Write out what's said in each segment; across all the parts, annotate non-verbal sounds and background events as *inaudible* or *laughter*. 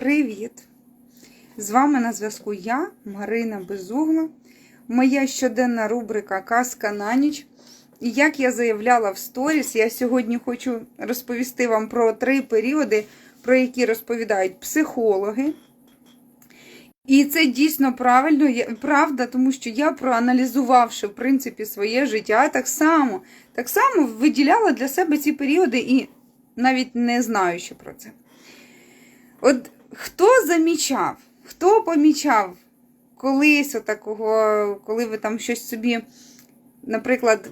Привіт! З вами на зв'язку я, Марина Безугла, моя щоденна рубрика Казка на ніч. І як я заявляла в сторіс, я сьогодні хочу розповісти вам про три періоди, про які розповідають психологи. І це дійсно правильно, правда, тому що я, проаналізувавши в принципі своє життя, так само, так само виділяла для себе ці періоди і навіть не знаючи про це. От хто замічав, хто помічав колись отакого, коли ви там щось собі, наприклад,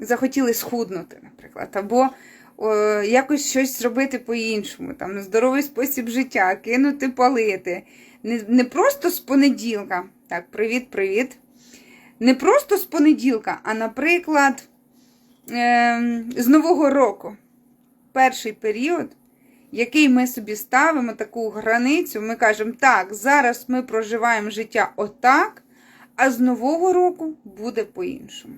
захотіли схуднути, наприклад, або о, якось щось зробити по-іншому, там здоровий спосіб життя, кинути палити. Не, не просто з понеділка. Так, привіт-привіт. Не просто з понеділка, а, наприклад, ем, з Нового року. Перший період, який ми собі ставимо таку границю, ми кажемо, так, зараз ми проживаємо життя отак, а з Нового року буде по-іншому.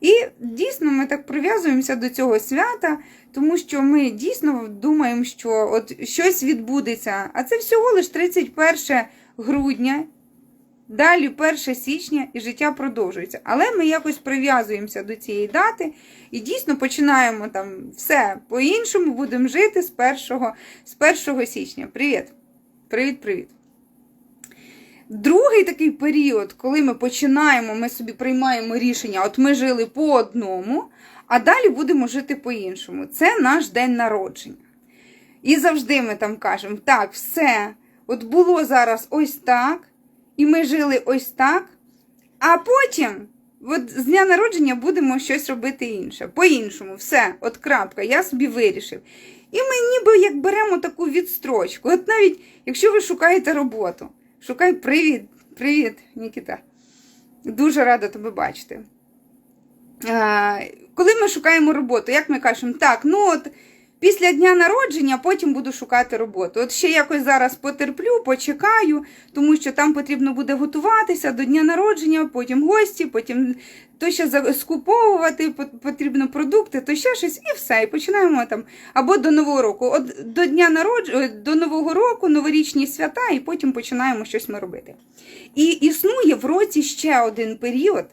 І дійсно ми так прив'язуємося до цього свята, тому що ми дійсно думаємо, що от щось відбудеться, а це всього лиш 31 грудня, далі 1 січня і життя продовжується. Але ми якось прив'язуємося до цієї дати і дійсно починаємо там все по-іншому, будемо жити з 1, з 1 січня. Привіт! Привіт-привіт! Другий такий період, коли ми починаємо, ми собі приймаємо рішення, от ми жили по одному, а далі будемо жити по-іншому. Це наш день народження. І завжди ми там кажемо: так, все, от було зараз ось так, і ми жили ось так, а потім, от з дня народження, будемо щось робити інше. По-іншому, все, от крапка, я собі вирішив. І ми ніби як беремо таку відстрочку. От навіть якщо ви шукаєте роботу, шукай привіт, привіт, Нікіта. Дуже рада тебе бачити. Коли ми шукаємо роботу, як ми кажемо, так, ну от після дня народження потім буду шукати роботу. От ще якось зараз потерплю, почекаю, тому що там потрібно буде готуватися до дня народження, потім гості, потім то ще скуповувати потрібно продукти, то ще щось, і все. І починаємо там або до Нового року. От до дня народження, до Нового року, новорічні свята, і потім починаємо щось ми робити. І існує в році ще один період,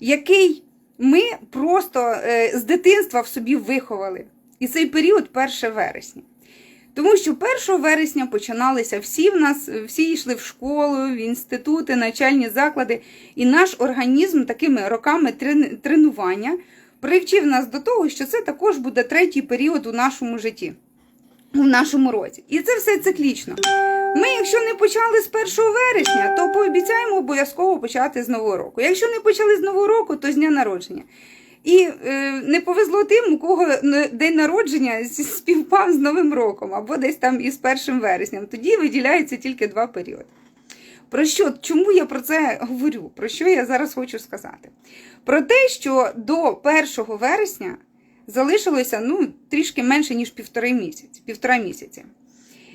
який ми просто е, з дитинства в собі виховали. І цей період 1 вересня. Тому що 1 вересня починалися всі в нас, всі йшли в школу, в інститути, навчальні заклади, і наш організм такими роками тренування привчив нас до того, що це також буде третій період у нашому житті, у нашому році. І це все циклічно. Ми, якщо не почали з 1 вересня, то пообіцяємо обов'язково почати з Нового року. Якщо не почали з Нового року, то з дня народження. І е, не повезло тим, у кого день народження співпав з Новим роком, або десь там із 1 вересням. Тоді виділяється тільки два періоди. Про що, чому я про це говорю? Про що я зараз хочу сказати? Про те, що до 1 вересня залишилося ну, трішки менше, ніж півтори місяці, півтора місяці.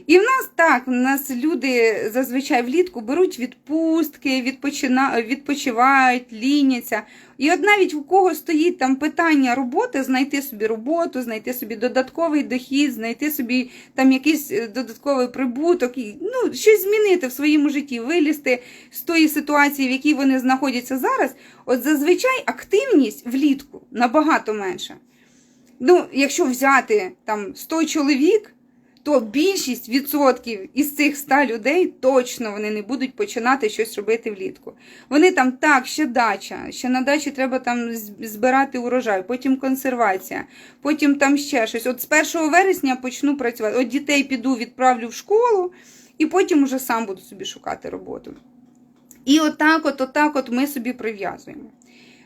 І в нас так, в нас люди зазвичай влітку беруть відпустки, відпочина... відпочивають, ліняться. І от навіть у кого стоїть там питання роботи, знайти собі роботу, знайти собі додатковий дохід, знайти собі там якийсь е, додатковий прибуток, ну, щось змінити в своєму житті, вилізти з тої ситуації, в якій вони знаходяться зараз. От зазвичай активність влітку набагато менша. Ну, якщо взяти там 100 чоловік, то більшість відсотків із цих 100 людей точно вони не будуть починати щось робити влітку. Вони там так, ще дача, ще на дачі треба там збирати урожай, потім консервація, потім там ще щось. От з 1 вересня почну працювати. От дітей піду, відправлю в школу, і потім уже сам буду собі шукати роботу. І отак, от, отак, от ми собі прив'язуємо.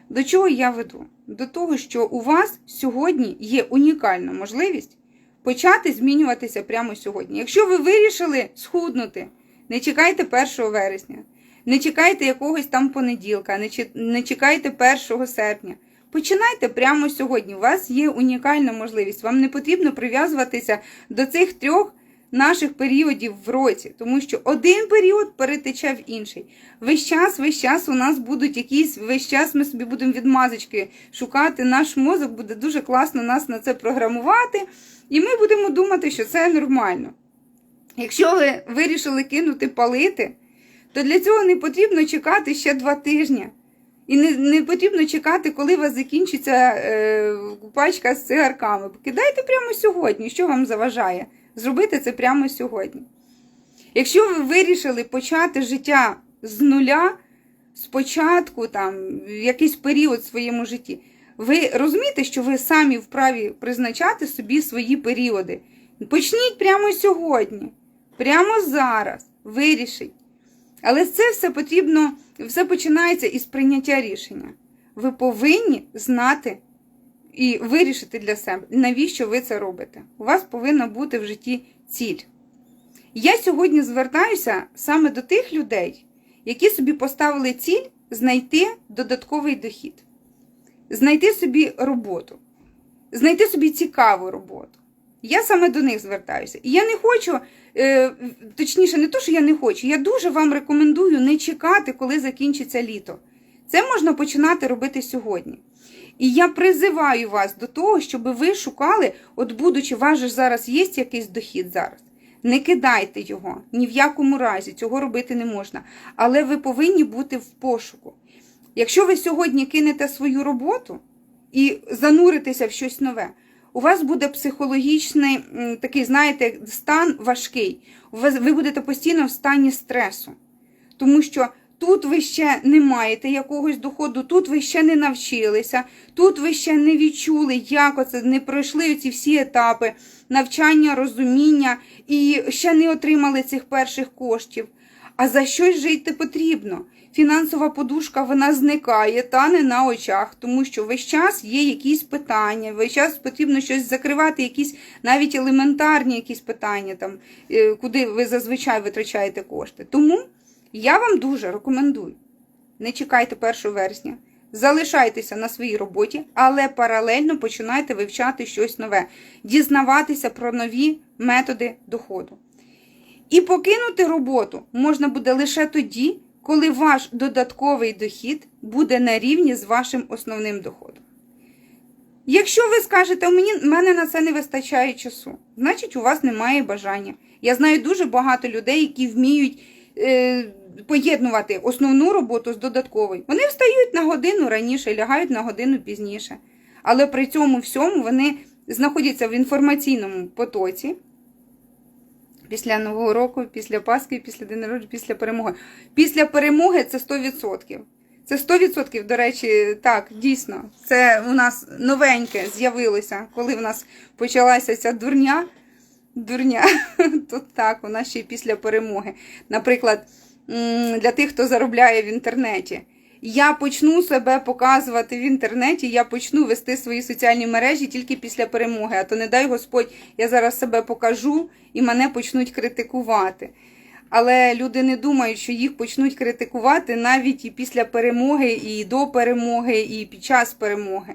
До чого я веду? До того, що у вас сьогодні є унікальна можливість почати змінюватися прямо сьогодні. Якщо ви вирішили схуднути, не чекайте 1 вересня, не чекайте якогось там понеділка, не чекайте 1 серпня. Починайте прямо сьогодні. У вас є унікальна можливість. Вам не потрібно прив'язуватися до цих трьох наших періодів в році, тому що один період перетече в інший. Весь час, весь час у нас будуть якісь, весь час ми собі будемо відмазочки шукати. Наш мозок буде дуже класно нас на це програмувати, і ми будемо думати, що це нормально. Якщо ви вирішили кинути палити, то для цього не потрібно чекати ще два тижні. І не, не потрібно чекати, коли у вас закінчиться е, пачка з цигарками. Кидайте прямо сьогодні, що вам заважає? Зробити це прямо сьогодні. Якщо ви вирішили почати життя з нуля, спочатку, там, якийсь період в своєму житті, ви розумієте, що ви самі вправі призначати собі свої періоди. Почніть прямо сьогодні, прямо зараз, вирішіть. Але це все потрібно, все починається із прийняття рішення. Ви повинні знати і вирішити для себе, навіщо ви це робите. У вас повинна бути в житті ціль. Я сьогодні звертаюся саме до тих людей, які собі поставили ціль знайти додатковий дохід, знайти собі роботу, знайти собі цікаву роботу. Я саме до них звертаюся. І я не хочу, е, точніше, не то, що я не хочу, я дуже вам рекомендую не чекати, коли закінчиться літо. Це можна починати робити сьогодні. І я призиваю вас до того, щоб ви шукали, от будучи, вас же зараз є якийсь дохід зараз. Не кидайте його ні в якому разі, цього робити не можна. Але ви повинні бути в пошуку. Якщо ви сьогодні кинете свою роботу і зануритеся в щось нове, у вас буде психологічний такий, знаєте, стан важкий. Ви будете постійно в стані стресу. Тому що тут ви ще не маєте якогось доходу, тут ви ще не навчилися, тут ви ще не відчули, як оце не пройшли ці всі етапи навчання, розуміння і ще не отримали цих перших коштів. А за щось жити потрібно. Фінансова подушка вона зникає, тане на очах, тому що весь час є якісь питання, весь час потрібно щось закривати, якісь навіть елементарні якісь питання, там, е, куди ви зазвичай витрачаєте кошти. Тому я вам дуже рекомендую. Не чекайте 1 вересня. Залишайтеся на своїй роботі, але паралельно починайте вивчати щось нове, дізнаватися про нові методи доходу. І покинути роботу можна буде лише тоді, коли ваш додатковий дохід буде на рівні з вашим основним доходом. Якщо ви скажете, у мені, мене на це не вистачає часу, значить у вас немає бажання. Я знаю дуже багато людей, які вміють поєднувати основну роботу з додатковою. Вони встають на годину раніше, лягають на годину пізніше. Але при цьому всьому вони знаходяться в інформаційному потоці. Після Нового року, після Пасхи, після день народження, після перемоги. Після перемоги це 100%. Це 100%, до речі, так, дійсно. Це у нас новеньке з'явилося, коли в нас почалася ця дурня. Дурня, *laughs* то так, нас ще й після перемоги. Наприклад, для тих, хто заробляє в інтернеті. Я почну себе показувати в інтернеті, я почну вести свої соціальні мережі тільки після перемоги. А то не дай Господь, я зараз себе покажу і мене почнуть критикувати. Але люди не думають, що їх почнуть критикувати навіть і після перемоги, і до перемоги, і під час перемоги.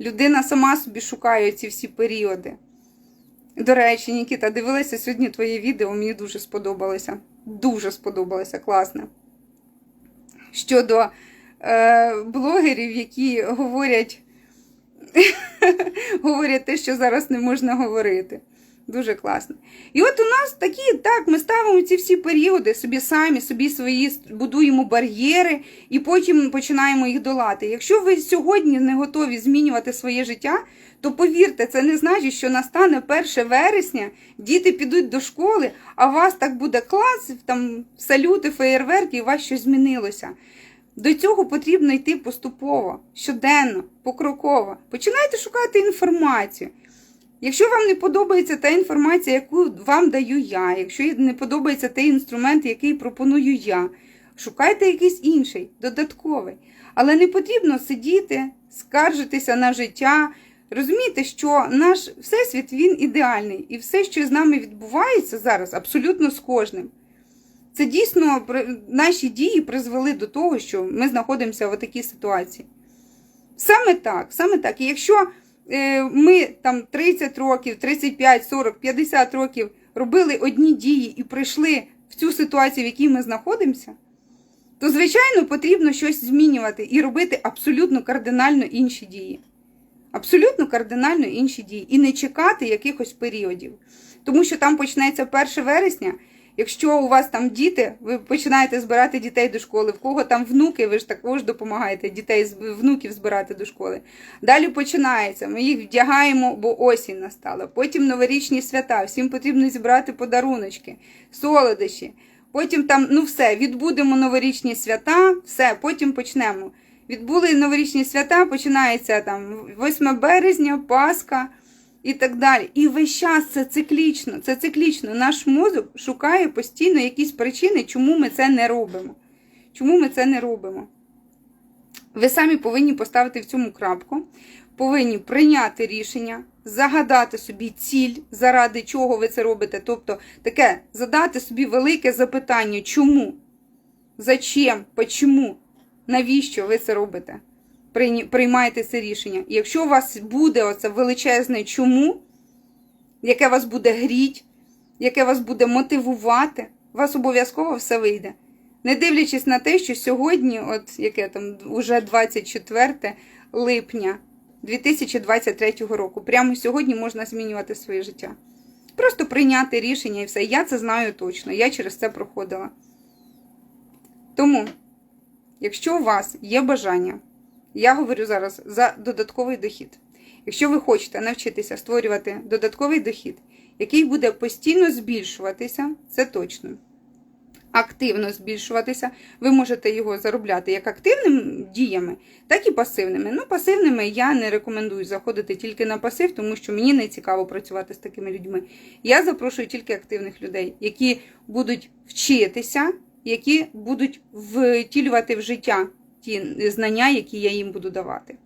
Людина сама собі шукає ці всі періоди. До речі, Нікіта, дивилася сьогодні твоє відео, мені дуже сподобалося. Дуже сподобалося, класне. Щодо е, блогерів, які говорять, *laughs* говорять те, що зараз не можна говорити. Дуже класно. І от у нас такі, так, ми ставимо ці всі періоди собі самі, собі свої будуємо бар'єри і потім починаємо їх долати. Якщо ви сьогодні не готові змінювати своє життя, то повірте, це не значить, що настане 1 вересня, діти підуть до школи, а у вас так буде клас, там салюти, феєрверки, і у вас щось змінилося. До цього потрібно йти поступово, щоденно, покроково. Починайте шукати інформацію. Якщо вам не подобається та інформація, яку вам даю я, якщо не подобається той інструмент, який пропоную я, шукайте якийсь інший, додатковий. Але не потрібно сидіти, скаржитися на життя. Розумієте, що наш всесвіт він ідеальний, і все, що з нами відбувається зараз, абсолютно з кожним. Це дійсно наші дії призвели до того, що ми знаходимося в такій ситуації. Саме так, саме так. І якщо е, ми там 30 років, 35, 40, 50 років робили одні дії і прийшли в цю ситуацію, в якій ми знаходимося, то, звичайно, потрібно щось змінювати і робити абсолютно кардинально інші дії. Абсолютно кардинально інші дії. І не чекати якихось періодів. Тому що там почнеться 1 вересня. Якщо у вас там діти, ви починаєте збирати дітей до школи, в кого там внуки, ви ж також допомагаєте дітей внуків збирати до школи. Далі починається. Ми їх вдягаємо, бо осінь настала. Потім новорічні свята. Всім потрібно зібрати подаруночки, солодощі. Потім там, ну все, відбудемо новорічні свята, все, потім почнемо. Відбули новорічні свята, починається там 8 березня, Пасха і так далі. І весь час це циклічно. Це циклічно. Наш мозок шукає постійно якісь причини, чому ми це не робимо. Чому ми це не робимо? Ви самі повинні поставити в цьому крапку, повинні прийняти рішення, загадати собі ціль, заради чого ви це робите. Тобто, таке задати собі велике запитання, чому? Зачем? Почому? Навіщо ви це робите? Приймаєте це рішення. І якщо у вас буде оце величезне чому, яке вас буде гріть, яке вас буде мотивувати, у вас обов'язково все вийде. Не дивлячись на те, що сьогодні, от яке там уже 24 липня 2023 року, прямо сьогодні можна змінювати своє життя. Просто прийняти рішення і все. Я це знаю точно. Я через це проходила. Тому, якщо у вас є бажання, я говорю зараз за додатковий дохід. Якщо ви хочете навчитися створювати додатковий дохід, який буде постійно збільшуватися, це точно. Активно збільшуватися, ви можете його заробляти як активними діями, так і пасивними. Ну, пасивними я не рекомендую заходити тільки на пасив, тому що мені не цікаво працювати з такими людьми. Я запрошую тільки активних людей, які будуть вчитися, які будуть втілювати в життя ті знання, які я їм буду давати.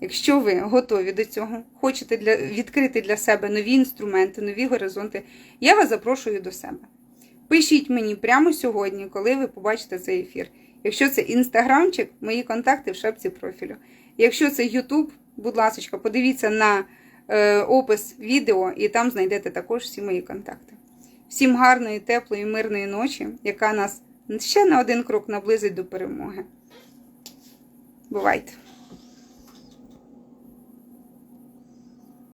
Якщо ви готові до цього, хочете для, відкрити для себе нові інструменти, нові горизонти, я вас запрошую до себе. Пишіть мені прямо сьогодні, коли ви побачите цей ефір. Якщо це інстаграмчик, мої контакти в шапці профілю. Якщо це Ютуб, будь ласка, подивіться на е, опис відео і там знайдете також всі мої контакти. Всім гарної, теплої, мирної ночі, яка нас ще на один крок наблизить до перемоги. Бувайте!